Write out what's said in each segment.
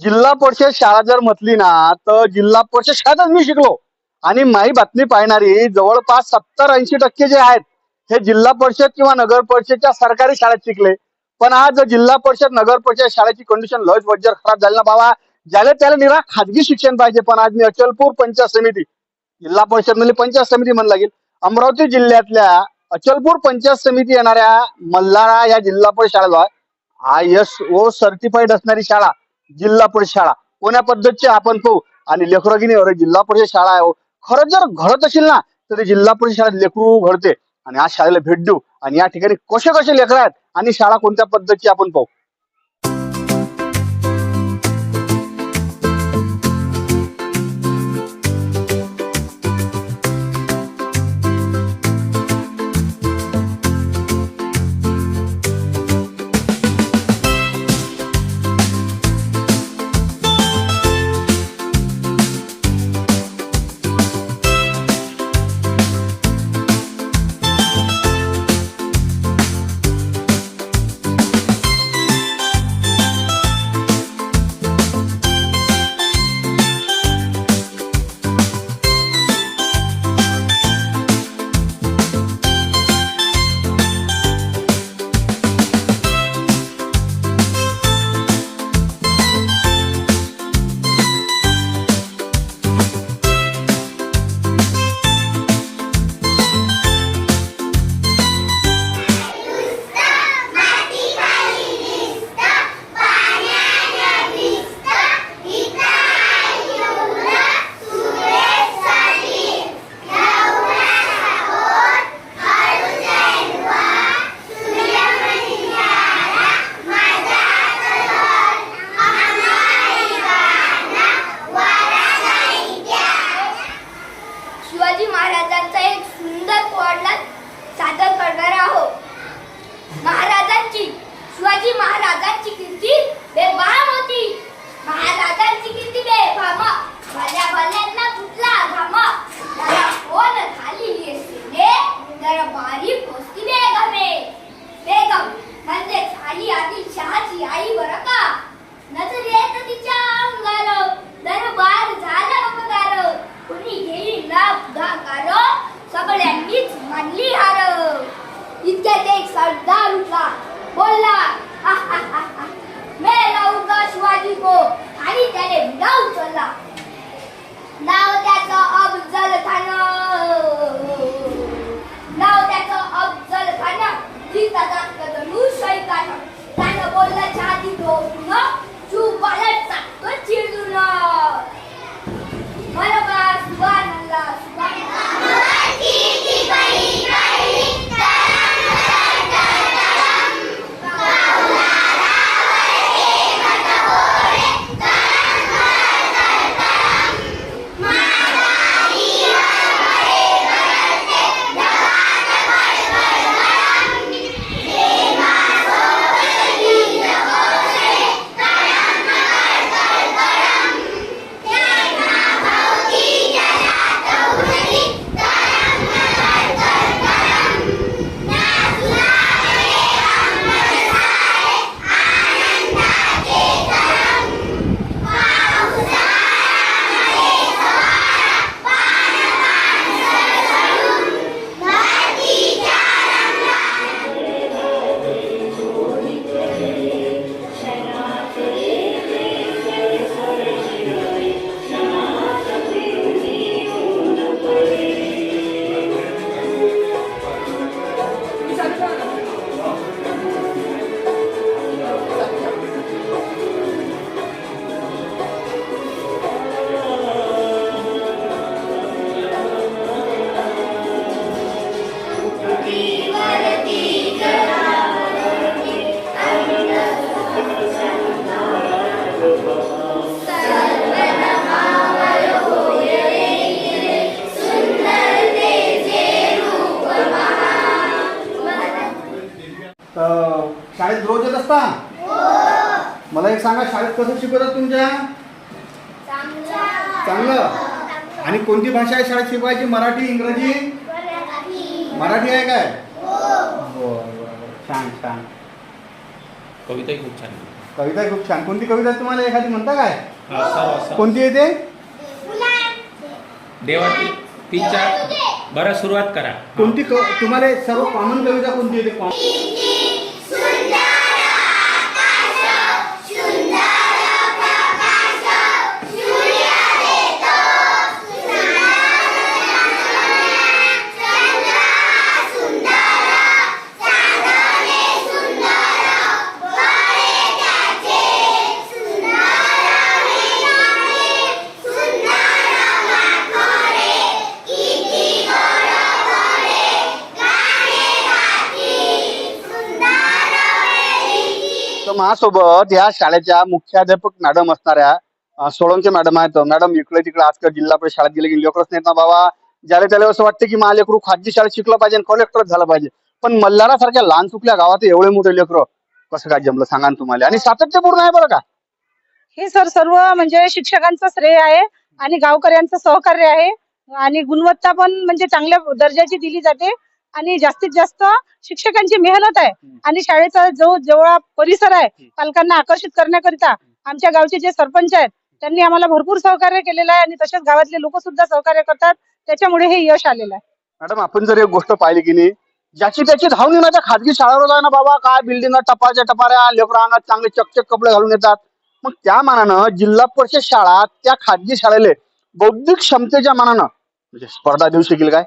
जिल्हा परिषद शाळा जर म्हटली ना तर जिल्हा परिषद शाळेतच मी शिकलो. आणि माही बातमी पाहणारी जवळपास सत्तर ऐंशी टक्के जे आहेत हे जिल्हा परिषद किंवा नगर परिषदच्या सरकारी शाळेत शिकले. पण आज जिल्हा परिषद नगर परिषद शाळेची कंडिशन लज वज्जर खराब झाली ना बाबा. ज्याला त्याला निरा खाजगी शिक्षण पाहिजे पण आज मी अचलपूर पंचायत समिती जिल्हा परिषद म्हणजे पंचायत समिती म्हणू लागेल. अमरावती जिल्ह्यातल्या अचलपूर पंचायत समिती येणाऱ्या मल्हारा या जिल्हा परिषद शाळेला आय एस ओ सर्टिफाईड असणारी शाळा जिल्हा परिषद शाळा. कोण्या पद्धतीची आपण पाहू? आणि लेकरगिनी अरे जिल्हा परिषद शाळा आहे हो. खरंच जर घडत असेल ना तर जिल्हा परिषद शाळेत लेकरू घडते. आणि आज शाळेला भेट देऊ. आणि या ठिकाणी कसे कसे लेकर आहेत आणि शाळा कोणत्या पद्धतीची आपण पाहू? असता मला एक सांगा शाळेत कसं शिकवतात तुमच्या? चांगलं. आणि कोणती भाषा आहे शाळेत शिकवायची? मराठी इंग्रजी? मराठी आहे काय? बरं. छान छान. कविताही खूप छान कविता खूप छान. कोणती कविता तुम्हाला एखादी? म्हणता काय? हा. कोणती येते देवा ती- तीन चार बरं सुरुवात करा. कोणती तुम्हाला सर्व कॉमन कविता कोणती येते माझ्यासोबत या शाळेच्या मुख्याध्यापक मॅडम असणाऱ्या सोळंके मॅडम आहेत. मॅडम इकडे तिकडे आजकाल जिल्हा परिषद शाळेत गेले की लेकरच नाहीत ना बाबा. ज्याला त्याला असं वाटतं की माझ्या लेकरू खाजगी शाळेत शिकलं पाहिजे कलेक्टरच झालं पाहिजे. पण मल्हारा सारख्या लहान चुकल्या गावात एवढे मोठे लेकर कसं काय जमलं सांगा ना तुम्हाला. आणि सातत्यपूर्ण आहे बरं का? हे सर सर्व म्हणजे शिक्षकांचं श्रेय आहे आणि गावकऱ्यांचं सहकार्य आहे. आणि गुणवत्ता पण म्हणजे चांगल्या दर्जाची दिली जाते. आणि जास्तीत जास्त शिक्षकांची मेहनत आहे. आणि शाळेचा जो जेवढा परिसर आहे पालकांना आकर्षित करण्याकरिता आमच्या गावचे जे सरपंच आहेत त्यांनी आम्हाला भरपूर सहकार्य केलेलं आहे आणि तसेच गावातले लोक सुद्धा सहकार्य करतात. त्याच्यामुळे हे यश आलेलं आहे. मॅडम आपण जर एक गोष्ट पाहिली की नाही ज्याची त्याची धावणी माझ्या खाजगी शाळेवर आहे ना बाबा काय बिल्डिंग टपाच्या टपाऱ्या लेकरं अंगात चांगले चकचक कपडे घालून येतात. मग त्या मानानं जिल्हा परिषद शाळा त्या खाजगी शाळेले बौद्धिक क्षमतेच्या मानानं म्हणजे स्पर्धा देऊ शकेल काय?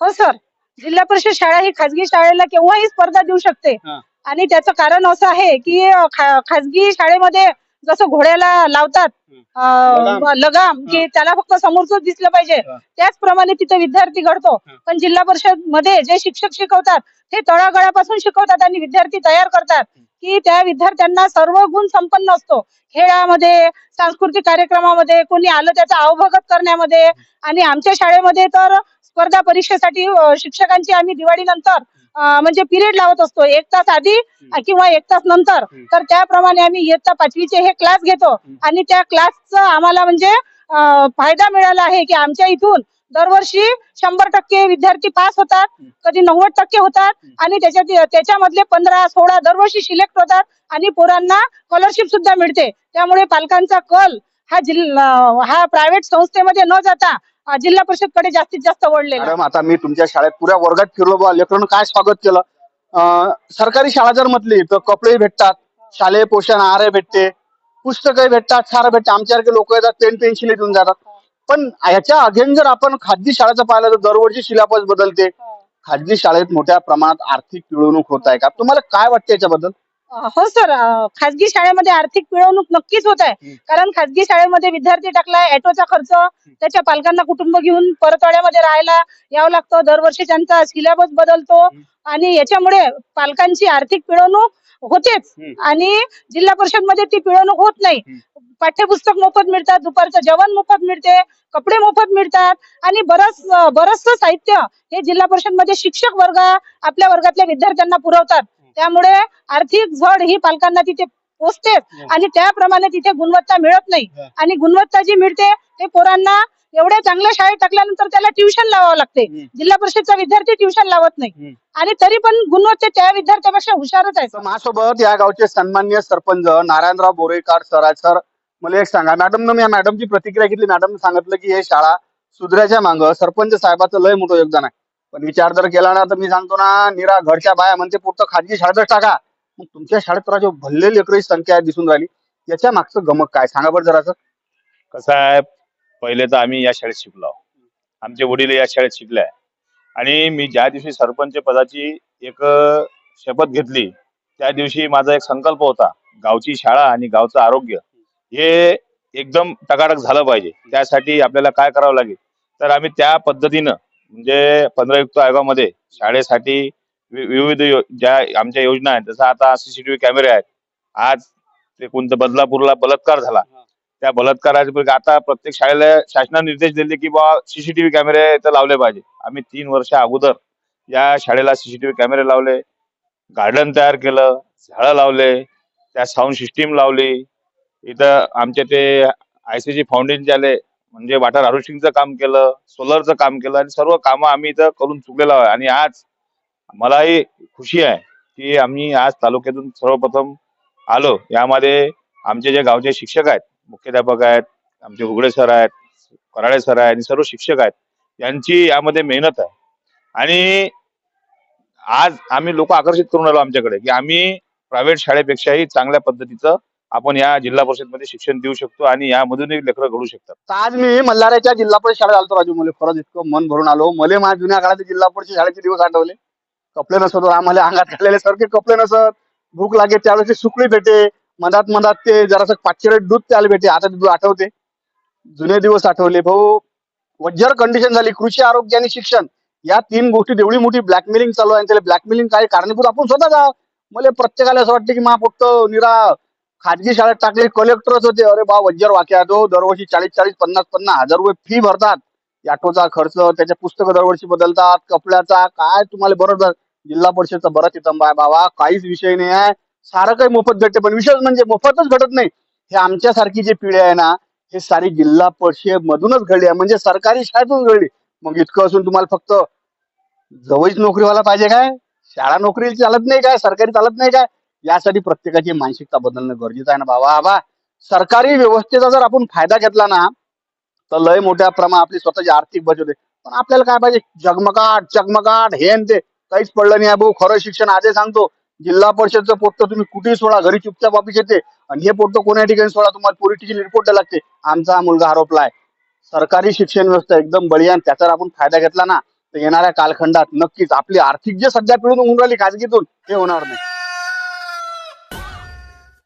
हो सर. जिल्हा परिषद शाळा ही खाजगी शाळेला केव्हाही स्पर्धा देऊ शकते हा. आणि त्याचं कारण असं आहे की अं, खा- खाजगी शाळेमध्ये जसं घोड्याला लावतात अं, लगाम. लगाम की त्याला फक्त समोरच दिसलं पाहिजे हा. त्याचप्रमाणे तिथे विद्यार्थी घडतो हा. पण जिल्हा परिषदमध्ये जे शिक्षक शिकवतात ते तळागाळापासून शिकवतात आणि विद्यार्थी तयार करतात की त्या विद्यार्थ्यांना सर्व गुण संपन्न असतो. खेळामध्ये सांस्कृतिक कार्यक्रमामध्ये कोणी आलं त्याचा अवभगत करण्यामध्ये आणि आमच्या शाळेमध्ये तर स्पर्धा परीक्षेसाठी शिक्षकांची आम्ही दिवाळीनंतर म्हणजे पिरियड लावत असतो. एक तास आधी किंवा एक तास नंतर. तर त्याप्रमाणे आम्ही इयत्ता पाचवीचे हे क्लास घेतो. आणि त्या क्लासचा आम्हाला म्हणजे फायदा मिळाला आहे की आमच्या इथून दरवर्षी शंभर टक्के विद्यार्थी पास होतात कधी नव्वद टक्के होतात आणि त्याच्यात त्याच्यामधले पंधरा सोळा दरवर्षी सिलेक्ट होतात आणि पोरांना स्कॉलरशिप सुद्धा मिळते. त्यामुळे पालकांचा कल हा जिल्हा हा प्रायव्हेट संस्थेमध्ये न जाता जिल्हा परिषदकडे जास्तीत जास्त वळलेला. मॅडम आता मी तुमच्या शाळेत पुऱ्या वर्गात फिरलो बा लेकरांना काय स्वागत केलं? सरकारी शाळा जर म्हटली तर कपडे भेटतात शालेय पोषण आहार भेटते पुस्तकं भेटतात सारं भेटते. आमच्यासारखे लोक येतात पेन पेन्सिल देऊन जातात. पण ह्याच्या अगेन जर आपण खाजगी शाळेचं पाहिलं तर दरवर्षी सिलेबस बदलते. खाजगी शाळेत मोठ्या प्रमाणात आर्थिक पिळवणूक होत आहे का? तुम्हाला काय वाटतं याच्याबद्दल? हो सर खाजगी शाळेमध्ये आर्थिक पिळवणूक नक्कीच होत आहे. कारण खाजगी शाळेमध्ये विद्यार्थी टाकलाय ऑटोचा खर्च त्याच्या पालकांना कुटुंब घेऊन परतवाड्यामध्ये राहायला यावं लागतं. दरवर्षी त्यांचा सिलेबस बदलतो. आणि याच्यामुळे पालकांची आर्थिक पिळवणूक होतेच. आणि जिल्हा परिषदमध्ये ती पिळवणूक होत नाही. पाठ्यपुस्तक मोफत मिळतात दुपारचं जेवण मोफत मिळते कपडे मोफत मिळतात आणि बरंच बरचसं साहित्य हे जिल्हा परिषदमध्ये शिक्षक वर्ग आपल्या वर्गातल्या विद्यार्थ्यांना पुरवतात. त्यामुळे आर्थिक झड ही पालकांना तिथे पोचतेच आणि त्याप्रमाणे तिथे गुणवत्ता मिळत नाही. आणि गुणवत्ता जी मिळते ते पोरांना एवढ्या चांगल्या शाळेत टाकल्यानंतर त्याला ट्युशन लावावं लागते. जिल्हा परिषदचा विद्यार्थी ट्युशन लावत नाही. आणि तरी पण गुणवत्ता त्या विद्यार्थ्यापेक्षा हुशारच आहे माझ्यासोबत या गावचे सन्मान्य सरपंच नारायणराव बोरेकर सर आहेत. सर मला एक सांगा. मॅडम मी या मॅडमची प्रतिक्रिया घेतली. मॅडम सांगितलं की हे शाळा सुधऱ्याच्या मांग. सरपंच साहेबाचं लय मोठं योगदान आहे. पण विचार जर केला ना तर मी सांगतो ना निरा घरच्या बाया म्हणते पुढचं खाजगी शाळेतच टाका. मग तुमच्या शाळेत तर जो भल्ले लेकरांची संख्या दिसून राहिली याच्या मागचं गमक काय? सांगा बरं जरासं. कसं आहे पहिले तर आम्ही या शाळेत शिकलो आमचे वडील या शाळेत शिकले. आहे आणि मी ज्या दिवशी सरपंच पदाची एक अ, शपथ घेतली त्या दिवशी माझा एक संकल्प होता गावची शाळा आणि गावचं आरोग्य हे एकदम टकाटक झालं पाहिजे. त्यासाठी आपल्याला काय करावं लागेल? तर आम्ही त्या पद्धतीनं म्हणजे पंधरायुक्त आयोगामध्ये शाळेसाठी विविध यो- ज्या आमच्या योजना आहेत जसं आता सीसीटीव्ही कॅमेरे आहेत. आज ते कोणतं बदलापूरला बलात्कार झाला. त्या बलात्काराचे आता प्रत्येक शाळेला शासनाने निर्देश दिले की बा सीसीटीव्ही कॅमेरे इथं लावले पाहिजे. आम्ही तीन वर्ष अगोदर या शाळेला सीसीटीव्ही कॅमेरे लावले. गार्डन तयार केलं झाडं लावले त्या साऊंड सिस्टीम लावली. इथं आमचे ते आयसीसी फाउंडेशनचे आले म्हणजे वॉटर हार्वेस्टिंगचं काम केलं सोलरचं काम केलं आणि सर्व कामं आम्ही इथं करून चुकलेलो आहे आणि आज मलाही खुशी आहे की आम्ही आज तालुक्यातून सर्वप्रथम आलो. यामध्ये आमचे जे गावचे शिक्षक आहेत मुख्याध्यापक आहेत आमचे उघडे सर आहेत कराळे सर आहेत आणि सर्व शिक्षक आहेत यांची यामध्ये मेहनत आहे. आणि आज आम्ही लोक आकर्षित करून आलो आमच्याकडे की आम्ही प्रायव्हेट शाळेपेक्षाही चांगल्या पद्धतीचं आपण या जिल्हा परिषदमध्ये शिक्षण देऊ शकतो आणि यामधूनही लेकरं घडू शकतात. आज मी मल्हाराच्या जिल्हा परिषद शाळेत आलो राजू मला. खरंच इतकं मन भरून आलो. मला माझ्या जुन्या काळात जिल्हा परिषद शाळेचे दिवस आठवले. कपडे नसत आम्हाला अंगात घातलेले सारखे कपडे नसत. भूक लागे त्यावेळेस ते सुकळी भेटे. मधात मधात ते जरासं पाचशे दूध त्याला भेटे. आता दूध आठवते. जुने दिवस आठवले भाऊ. वज्जर कंडिशन झाली. कृषी आरोग्य आणि शिक्षण. या तीन गोष्टी एवढी मोठी ब्लॅकमेलिंग चालू आहे. आणि त्याला ब्लॅकमेलिंग काय कारणीभूत आपण स्वतः जा मला प्रत्येकाला असं वाटतं की मा फक्त निरा खाजगी शाळेत टाकले कलेक्टरच होते. अरे बा वज्जर वाक्या तो. दरवर्षी चाळीस चाळीस पन्नास पन्नास हजार रुपये फी भरतात. ऑटोचा खर्च त्याचे पुस्तकं दरवर्षी बदलतात. कपड्याचा काय तुम्हाला बरोबर जिल्हा परिषदचा बरं तिथं आहे बाबा काहीच विषय नाही आहे. सारं काही मोफत घडते पण विषय म्हणजे मोफतच घडत नाही. हे आमच्यासारखी जी पिढी आहे ना हे सारी जिल्हा परिषद मधूनच घडली आहे. म्हणजे सरकारी शाळेतच घडली. मग इतकं असून तुम्हाला फक्त जवळच नोकरीवाला पाहिजे काय? शाळा नोकरी चालत नाही काय? सरकारी चालत नाही काय? यासाठी प्रत्येकाची मानसिकता बदलणं गरजेचं आहे ना बाबा. बाबा सरकारी व्यवस्थेचा जर आपण फायदा घेतला ना तर लय मोठ्या प्रमाणात आपली स्वतःची आर्थिक बचत होते. पण आपल्याला काय पाहिजे? जगमगाट चगमगाट हे न ते. काहीच पडलं नाही. आहे भाऊ खरं शिक्षण आधी सांगतो. जिल्हा परिषदचं पोट तुम्ही कुठेही सोडा. घरी चुपचाप ऑफिस येते. आणि हे पोट कोण्या ठिकाणी सोडा? तुम्हाला पोलिटिकल रिपोर्ट लागते. आमचा हा मुलगा आहे सरकारी शिक्षण व्यवस्था एकदम बढिया आणि त्याचा आपण फायदा घेतला ना तर येणाऱ्या कालखंडात नक्कीच आपली आर्थिक जे सध्या पिळून होऊन राहिली खाजगीतून हे होणार नाही.